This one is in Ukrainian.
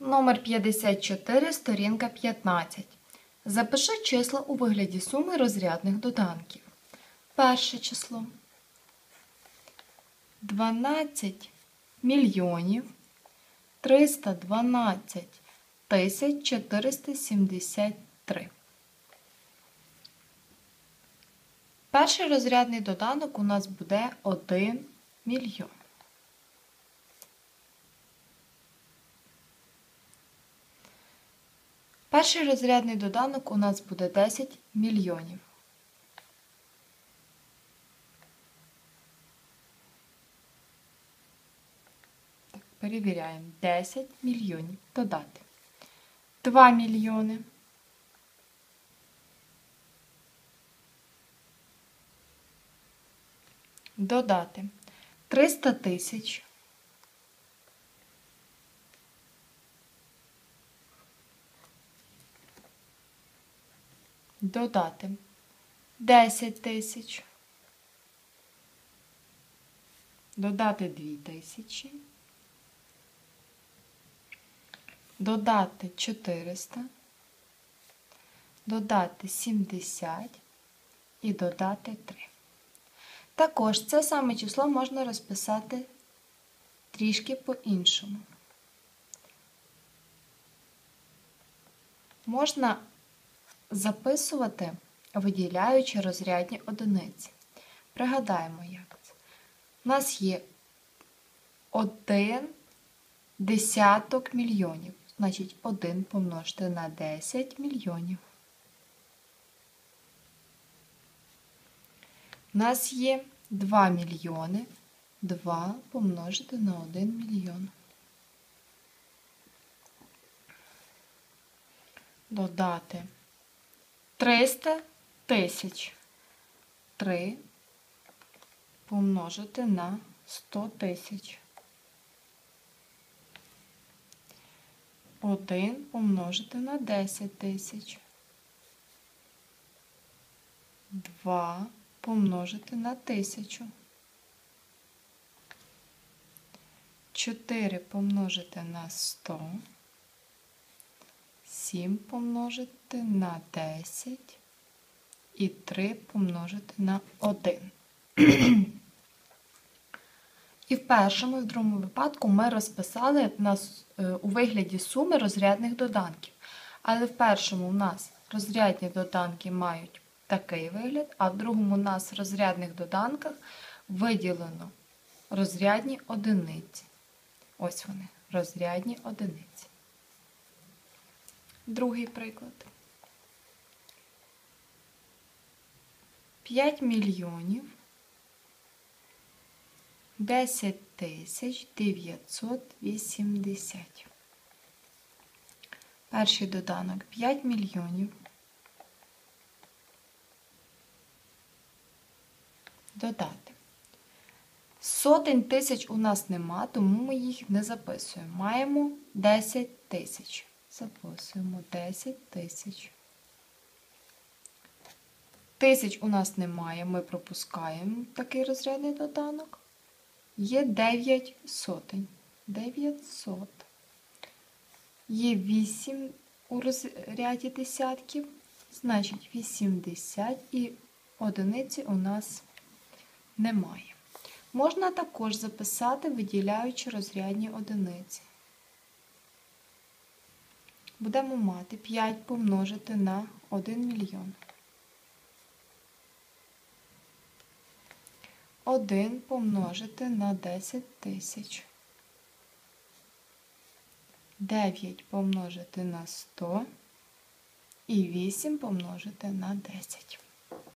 Номер 54, сторінка 15. Запиши числа у вигляді суми розрядних доданків. Перше число 12 мільйонів 312 тисяч 473. Перший розрядний доданок у нас буде 1 мільйон. Перший розрядний доданок у нас буде 10 мільйонів. Перевіряємо. 10 мільйонів додати. 2 мільйони. Додати 300 тисяч. Додати 10 тисяч. Додати 2 тисячі. Додати 400. Додати 70 і додати 3. Також це саме число можна розписати трішки по-іншому. Можна записувати, виділяючи розрядні одиниці. Пригадаємо, як це. У нас є один десяток мільйонів. Значить, 1 помножити на 10 мільйонів. У нас є 2 мільйони. 2 помножити на 1 мільйон. Додати 300 тисяч. 3 помножити на 100 тисяч. 1 помножити на 10 тисяч. 2 помножити на 1000. 4 помножити на 100. 7 помножити на 10 і 3 помножити на 1. І в першому і в другому випадку ми розписали нас е, у вигляді суми розрядних доданків. Але в першому у нас розрядні доданки мають такий вигляд, а в другому у нас в розрядних доданках виділено розрядні одиниці. Ось вони, розрядні одиниці. Другий приклад. 5 мільйонів 10 тисяч 980. Перший доданок 5 мільйонів. Додати. Сотень тисяч у нас нема, тому ми їх не записуємо. Маємо 10 тисяч. Записуємо 10 тисяч. Тисяч у нас немає, ми пропускаємо такий розрядний доданок. Є 9 сотень. 900. Є 8 у розряді десятків, значить 80 і одиниці у нас немає. Можна також записати, виділяючи розрядні одиниці. Будемо мати 5 помножити на 1 мільйон. 1 помножити на 10 тисяч. 9 помножити на 100 і 8 помножити на 10.